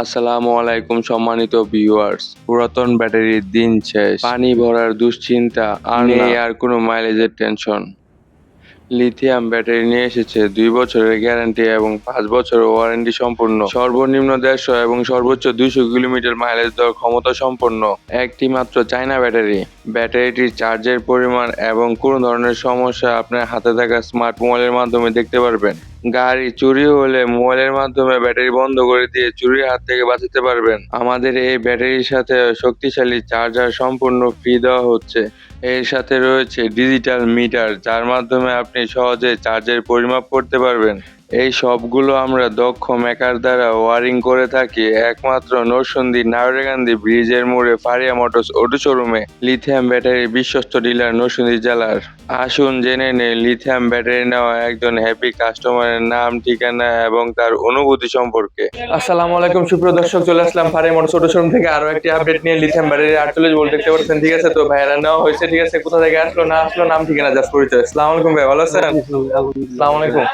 আসসালামু আলাইকুম সম্মানিত ভিউয়ার্স পুরাতন ব্যাটারির দিন শেষ। পানি ভরার দুশ্চিন্তা আর নেই আর কোনো মাইলেজের টেনশন লিথিয়াম ব্যাটারি নিয়ে এসেছে দুই বছরের গ্যারান্টি এবং পাঁচ বছরের ওয়ারেন্টি সম্পূর্ণ। সর্বনিম্ন দেড়শো এবং সর্বোচ্চ দুইশো কিলোমিটার মাইলেজ দেওয়ার ক্ষমতা সম্পন্ন একটি মাত্র চায়না ব্যাটারি। ব্যাটারিটির চার্জের পরিমাণ এবং কোনো ধরনের সমস্যা আপনার হাতে থাকা স্মার্ট মোবাইলের মাধ্যমে দেখতে পারবেন। গাড়ি চুরি হলে মোবাইলের মাধ্যমে ব্যাটারি বন্ধ করে দিয়ে চুরির হাত থেকে বাঁচাতে পারবেন। আমাদের এই ব্যাটারির সাথে শক্তিশালী চার্জার সম্পূর্ণ ফ্রি দেওয়া হচ্ছে। এর সাথে রয়েছে ডিজিটাল মিটার যার মাধ্যমে আপনি সহজে চার্জের পরিমাপ করতে পারবেন। এই সবগুলো আমরা দক্ষ মেকার দ্বারা ওয়ারিং করে থাকি। একমাত্র নরসন্দী নাগরিকান্দি ব্রিজের মোড়ে ফারিয়া মোটরস অটো শোরুমে লিথিয়াম ব্যাটারি বিশ্বস্ত ডিলার নরসন্দী জেলার। আসুন জেনে নেই লিথিয়াম ব্যাটারি নেওয়া একজন হ্যাপি কাস্টমারের নাম ঠিকানা এবং তার অনুভূতি সম্পর্কে। আসসালামু আলাইকুম সুপ্রিয় দর্শক চলে আসলাম ফারে মোটর ছোট শোরুম থেকে আরও একটি আপডেট নিয়ে লিথিয়াম ব্যাটারি আটচল্লিশ ভোল্ট দেখতে পাচ্ছেন ঠিক আছে? তো ভাইরা নেওয়া হয়েছে ঠিক আছে? কোথা থেকে আসলো না আসলো নাম ঠিকানা জাস্ট পরিচয়। আসসালামু আলাইকুম ভাই ভালো আছেন? আসসালামু আলাইকুম।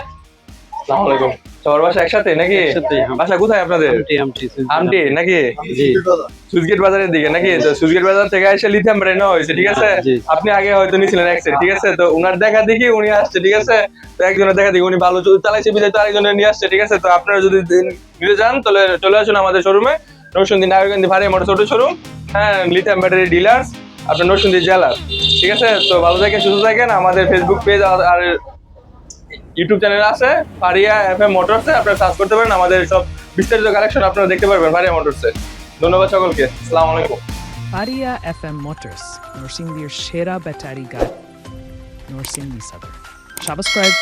আসসালামু আলাইকুম সবার বাসা একসাথে নাকি। বাসা কোথায় আপনাদের? আমটি, নাকি? সুজগেট বাজারের দিকে নাকি? তো সুজগেট বাজার থেকে এসে লিথিয়াম নেওয়া হয়েছে ঠিক আছে? আপনি আগে হয়তো নিয়েছিলেন এক ঠিক আছে? তো উনার দেখা দেখি উনি আসছে ঠিক আছে? তো একজনের দেখা দেখি উনি ভালো চল- চালাইছে বিদায় তো আরেকজনের নিয়ে আসছে ঠিক আছে? তো আপনারা যদি নিতে চান তাহলে চলে আসুন আমাদের শোরুমে নরসিংদী নাগরকান্দি ভারী মোটর ছোট শোরুম হ্যাঁ লিথিয়াম ব্যাটারি ডিলার্স আপনার নরসিংদী জেলার ঠিক আছে? তো ভালো থাকেন সুস্থ থাকেন। আমাদের ফেসবুক পেজ আর ইউটিউব চ্যানেল আছে ফারিয়া এফ এম মোটরসে আপনারা সার্চ করতে পারেন, আমাদের সব বিস্তারিত কালেকশন আপনারা দেখতে পারবেন ফারিয়া মোটরসে ধন্যবাদ সকলকে, আসসালামু আলাইকুম। ফারিয়া এফ এম মোটরস নরসিংদীর সেরা ব্যাটারি গাড়ি নরসিংদী সাবস্ক্রাইব